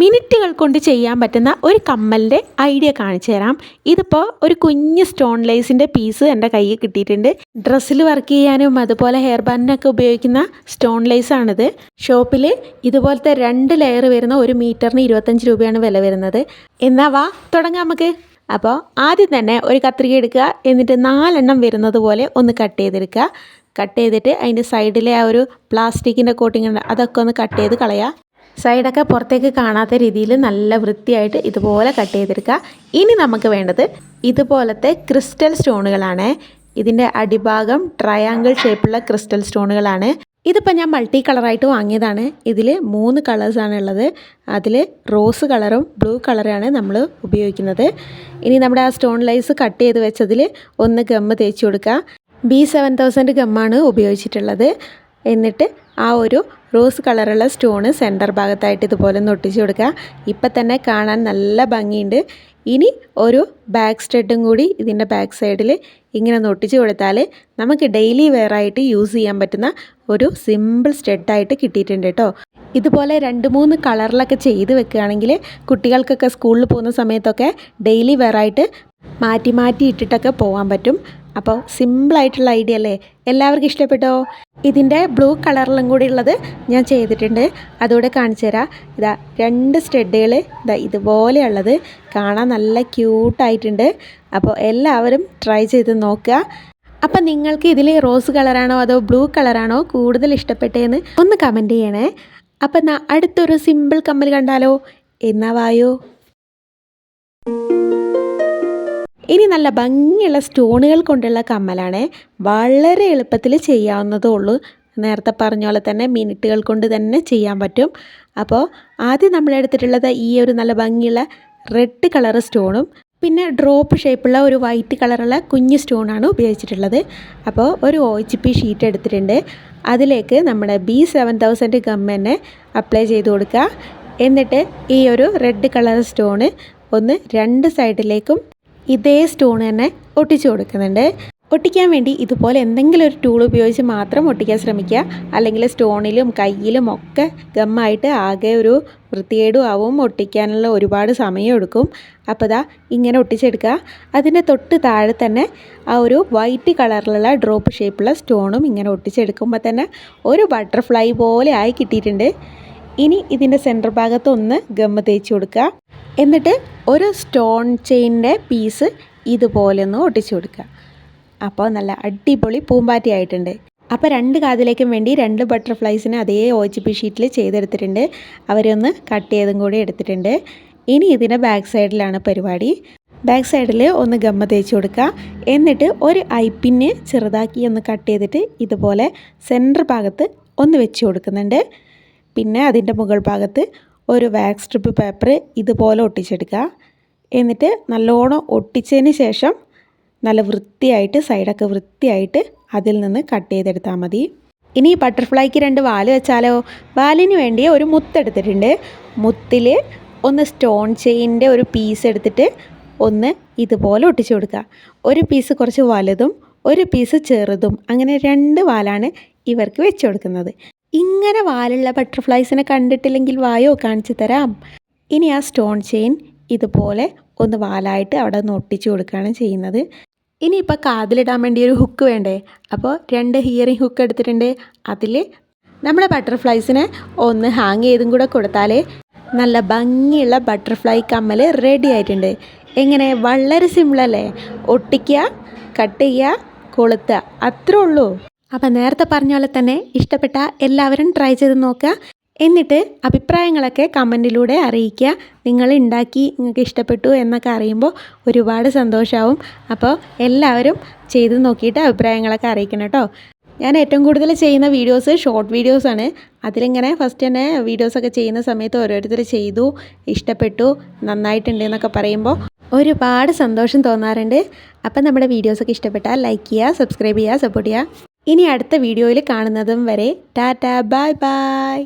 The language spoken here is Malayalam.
മിനിറ്റുകൾ കൊണ്ട് ചെയ്യാൻ പറ്റുന്ന ഒരു കമ്മലിന്റെ ഐഡിയ കാണിച്ചു തരാം. ഇതിപ്പോൾ ഒരു കുഞ്ഞ് സ്റ്റോൺ ലേസിന്റെ പീസ് എന്റെ കയ്യിൽ കിട്ടിയിട്ടുണ്ട്. ഡ്രസ്സിൽ വർക്ക് ചെയ്യാനും അതുപോലെ ഹെയർ ബാൻഡിനൊക്കെ ഉപയോഗിക്കുന്ന സ്റ്റോൺ ലേസാണിത് ഷോപ്പിൽ ഇതുപോലത്തെ രണ്ട് ലെയർ വരുന്ന ഒരു മീറ്ററിന് ഇരുപത്തഞ്ച് രൂപയാണ് വില വരുന്നത്. എന്നാ വാ തുടങ്ങാം നമുക്ക്. അപ്പോൾ ആദ്യം തന്നെ ഒരു കത്രിക എടുക്കുക എന്നിട്ട് നാലെണ്ണം വരുന്നത് പോലെ ഒന്ന് കട്ട് ചെയ്തെടുക്കുക. കട്ട് ചെയ്തിട്ട് അതിന്റെ സൈഡിലെ ആ ഒരു പ്ലാസ്റ്റിക്കിന്റെ കോട്ടിങ് ഉണ്ട് അതൊക്കെ ഒന്ന് കട്ട് ചെയ്ത് കളയുക സൈഡൊക്കെ പുറത്തേക്ക് കാണാത്ത രീതിയിൽ നല്ല വൃത്തിയായിട്ട് ഇതുപോലെ കട്ട് ചെയ്തെടുക്കുക. ഇനി നമുക്ക് വേണ്ടത് ഇതുപോലത്തെ ക്രിസ്റ്റൽ സ്റ്റോണുകളാണ്. ഇതിന്റെ അടിഭാഗം ട്രയാങ്കിൾ ഷേപ്പുള്ള ക്രിസ്റ്റൽ സ്റ്റോണുകളാണ്. ഇതിപ്പോൾ ഞാൻ മൾട്ടി കളറായിട്ട് വാങ്ങിയതാണ്. ഇതിൽ മൂന്ന് കളേഴ്സാണ് ഉള്ളത്. അതിൽ റോസ് കളറും ബ്ലൂ കളറാണ് നമ്മൾ ഉപയോഗിക്കുന്നത്. ഇനി നമ്മുടെ ആ സ്റ്റോൺ ലൈസ് കട്ട് ചെയ്ത് വെച്ചതിൽ ഒന്ന് ഗമ്മ് തേച്ച് കൊടുക്കുക. ബി സെവൻ തൗസൻഡ് ഗമ്മാണ് ഉപയോഗിച്ചിട്ടുള്ളത്. എന്നിട്ട് ആ ഒരു റോസ് കളറുള്ള സ്റ്റോണ് സെന്റർ ഭാഗത്തായിട്ട് ഇതുപോലെ ഒട്ടിച്ച് കൊടുക്കുക. ഇപ്പം തന്നെ കാണാൻ നല്ല ഭംഗിയുണ്ട്. ഇനി ഒരു ബാക്ക് സ്റ്റെഡും കൂടി ഇതിന്റെ ബാക്ക് സൈഡിൽ ഇങ്ങനെ ഒട്ടിച്ച് കൊടുത്താൽ നമുക്ക് ഡെയിലി വെയറായിട്ട് യൂസ് ചെയ്യാൻ പറ്റുന്ന ഒരു സിമ്പിൾ സ്റ്റെഡായിട്ട് കിട്ടിയിട്ടുണ്ട് കേട്ടോ. ഇതുപോലെ രണ്ട് മൂന്ന് കളറിലൊക്കെ ചെയ്ത് വെക്കുകയാണെങ്കിൽ കുട്ടികൾക്കൊക്കെ സ്കൂളിൽ പോകുന്ന സമയത്തൊക്കെ ഡെയിലി വെയറായിട്ട് മാറ്റി മാറ്റി ഇട്ടിട്ടൊക്കെ പോകാൻ പറ്റും. അപ്പോൾ സിമ്പിളായിട്ടുള്ള ഐഡിയ അല്ലേ? എല്ലാവർക്കും ഇഷ്ടപ്പെട്ടോ? ഇതിന്റെ ബ്ലൂ കളറിലും കൂടി ഉള്ളത് ഞാൻ ചെയ്തിട്ടുണ്ട്. അതുകൂടെ കാണിച്ചു തരാം. ഇതാ രണ്ട് സ്റ്റെഡുകൾ. ഇതാ ഇതുപോലെയുള്ളത്. കാണാൻ നല്ല ക്യൂട്ടായിട്ടുണ്ട്. അപ്പോൾ എല്ലാവരും ട്രൈ ചെയ്ത് നോക്കുക. അപ്പം നിങ്ങൾക്ക് ഇതിൽ റോസ് കളറാണോ അതോ ബ്ലൂ കളറാണോ കൂടുതൽ ഇഷ്ടപ്പെട്ടതെന്ന് ഒന്ന് കമന്റ് ചെയ്യണേ. അപ്പം അടുത്തൊരു സിമ്പിൾ കമ്മൽ കണ്ടാലോ. എന്നാ വായോ? ഇനി നല്ല ഭംഗിയുള്ള സ്റ്റോണുകൾ കൊണ്ടുള്ള കമ്മലാണ് വളരെ എളുപ്പത്തിൽ ചെയ്യാവുന്നതേ ഉള്ളൂ. നേരത്തെ പറഞ്ഞ പോലെ തന്നെ മിനിറ്റുകൾ കൊണ്ട് തന്നെ ചെയ്യാൻ പറ്റും. അപ്പോൾ ആദ്യം നമ്മൾ എടുത്തിട്ടുള്ളത് ഈ ഒരു നല്ല ഭംഗിയുള്ള റെഡ് കളർ സ്റ്റോണും പിന്നെ ഡ്രോപ്പ് ഷേപ്പുള്ള ഒരു വൈറ്റ് കളറുള്ള കുഞ്ഞ് സ്റ്റോണാണ് ഉപയോഗിച്ചിട്ടുള്ളത്. അപ്പോൾ ഒരു ഒ എച്ച് പി ഷീറ്റ് എടുത്തിട്ടുണ്ട്. അതിലേക്ക് നമ്മുടെ ബി സെവൻ തൗസൻഡ് ഗം തന്നെ അപ്ലൈ ചെയ്ത് കൊടുക്കുക. എന്നിട്ട് ഈ ഒരു റെഡ് കളർ സ്റ്റോണ് ഒന്ന് രണ്ട് സൈഡിലേക്കും ഇതേ സ്റ്റോൺ തന്നെ ഒട്ടിച്ചു കൊടുക്കുന്നുണ്ട്. ഒട്ടിക്കാൻ വേണ്ടി ഇതുപോലെ എന്തെങ്കിലും ഒരു ടൂൾ ഉപയോഗിച്ച് മാത്രം ഒട്ടിക്കാൻ ശ്രമിക്കുക. അല്ലെങ്കിൽ സ്റ്റോണിലും കയ്യിലും ഒക്കെ ഗമ്മായിട്ട് ആകെ ഒരു വൃത്തികേടും ആവും ഒട്ടിക്കാനുള്ള ഒരുപാട് സമയം എടുക്കും. അപ്പോൾ ഇതാ ഇങ്ങനെ ഒട്ടിച്ചെടുക്കുക. അതിന്റെ തൊട്ട് താഴെ തന്നെ ആ ഒരു വൈറ്റ് കളറിലുള്ള ഡ്രോപ്പ് ഷേപ്പുള്ള സ്റ്റോണും ഇങ്ങനെ ഒട്ടിച്ചെടുക്കുമ്പോൾ തന്നെ ഒരു ബട്ടർഫ്ലൈ പോലെ ആയി കിട്ടിയിട്ടുണ്ട്. ഇനി ഇതിന്റെ സെന്റർ ഭാഗത്തൊന്ന് ഗമ്മ് തേച്ച് കൊടുക്കുക. എന്നിട്ട് ഒരു സ്റ്റോൺ ചെയിന്റെ പീസ് ഇതുപോലെ ഒന്ന് ഒട്ടിച്ചു കൊടുക്കുക. അപ്പോൾ നല്ല അടിപൊളി പൂമ്പാറ്റി ആയിട്ടുണ്ട്. അപ്പോൾ രണ്ട് കാതിലേക്കും വേണ്ടി രണ്ട് ബട്ടർഫ്ലൈസിനെ അതേ ഒ എച്ച് പി ഷീറ്റിൽ ചെയ്തെടുത്തിട്ടുണ്ട്. അവരൊന്ന് കട്ട് ചെയ്തും കൂടി എടുത്തിട്ടുണ്ട്. ഇനി ഇതിന്റെ ബാക്ക് സൈഡിലാണ് പരിപാടി. ബാക്ക് സൈഡിൽ ഒന്ന് ഗമ്മ തേച്ച് കൊടുക്കുക. എന്നിട്ട് ഒരു ഐപ്പിന് ചെറുതാക്കി ഒന്ന് കട്ട് ചെയ്തിട്ട് ഇതുപോലെ സെന്റർ ഭാഗത്ത് ഒന്ന് വെച്ച് കൊടുക്കുന്നുണ്ട്. പിന്നെ അതിന്റെ മുകൾ ഭാഗത്ത് ഒരു വാക്സ് സ്ട്രിപ്പ് പേപ്പർ ഇതുപോലെ ഒട്ടിച്ചെടുക്കുക. എന്നിട്ട് നല്ലോണം ഒട്ടിച്ചതിന് ശേഷം നല്ല വൃത്തിയായിട്ട് സൈഡൊക്കെ വൃത്തിയായിട്ട് അതിൽ നിന്ന് കട്ട് ചെയ്തെടുത്താൽ മതി. ഇനി ബട്ടർഫ്ലൈക്ക് രണ്ട് വാൽ വെച്ചാലോ? വാലിന് വേണ്ടി ഒരു മുത്തെടുത്തിട്ടുണ്ട് മുത്തിൽ ഒന്ന് സ്റ്റോൺ ചെയിന്റെ ഒരു പീസ് എടുത്തിട്ട് ഒന്ന് ഇതുപോലെ ഒട്ടിച്ചു കൊടുക്കുക. ഒരു പീസ് കുറച്ച് വലുതും ഒരു പീസ് ചെറുതും അങ്ങനെ രണ്ട് വാലാണ് ഇവർക്ക് വെച്ച് കൊടുക്കുന്നത്. ഇങ്ങനെ വാലുള്ള ബട്ടർഫ്ലൈസിനെ കണ്ടിട്ടില്ലെങ്കിൽ വായോ കാണിച്ചു തരാം. ഇനി ആ സ്റ്റോൺ ചെയിൻ ഇതുപോലെ ഒന്ന് വാലായിട്ട് അവിടെ ഒന്ന് ഒട്ടിച്ചു കൊടുക്കുകയാണ് ചെയ്യുന്നത്. ഇനിയിപ്പോൾ കാതിലിടാൻ വേണ്ടി ഒരു ഹുക്ക് വേണ്ടേ? അപ്പോൾ രണ്ട് ഹിയറിംഗ് ഹുക്ക് എടുത്തിട്ടുണ്ട്. അതിൽ നമ്മുടെ ബട്ടർഫ്ലൈസിനെ ഒന്ന് ഹാങ് ചെയ്തും കൂടെ കൊടുത്താലേ നല്ല ഭംഗിയുള്ള ബട്ടർഫ്ലൈ കമ്മൽ റെഡി ആയിട്ടുണ്ട്. എങ്ങനെ? വളരെ സിമ്പിളല്ലേ ഒട്ടിക്കുക കട്ട് ചെയ്യുക കൊളുത്തുക. അത്രേ ഉള്ളൂ. അപ്പം നേരത്തെ പറഞ്ഞ പോലെ തന്നെ ഇഷ്ടപ്പെട്ട എല്ലാവരും ട്രൈ ചെയ്ത് നോക്കുക. എന്നിട്ട് അഭിപ്രായങ്ങളൊക്കെ കമന്റിലൂടെ അറിയിക്കുക. നിങ്ങൾ ഉണ്ടാക്കി നിങ്ങൾക്ക് ഇഷ്ടപ്പെട്ടു എന്നൊക്കെ അറിയുമ്പോൾ ഒരുപാട് സന്തോഷമാവും അപ്പോൾ എല്ലാവരും ചെയ്ത് നോക്കിയിട്ട് അഭിപ്രായങ്ങളൊക്കെ അറിയിക്കണം കേട്ടോ. ഞാൻ ഏറ്റവും കൂടുതൽ ചെയ്യുന്ന വീഡിയോസ് ഷോർട്ട് വീഡിയോസാണ് അതിലിങ്ങനെ ഫസ്റ്റ് തന്നെ വീഡിയോസൊക്കെ ചെയ്യുന്ന സമയത്ത് ഓരോരുത്തർ ചെയ്തു ഇഷ്ടപ്പെട്ടു നന്നായിട്ടുണ്ട് എന്നൊക്കെ പറയുമ്പോൾ ഒരുപാട് സന്തോഷം തോന്നാറുണ്ട്. അപ്പം നമ്മുടെ വീഡിയോസൊക്കെ ഇഷ്ടപ്പെട്ടാൽ ലൈക്ക് ചെയ്യുക സബ്സ്ക്രൈബ് ചെയ്യുക സപ്പോർട്ട് ചെയ്യുക. ഇനി അടുത്ത വീഡിയോയിൽ കാണുന്നതും വരെ ടാറ്റാ ബൈ ബൈ.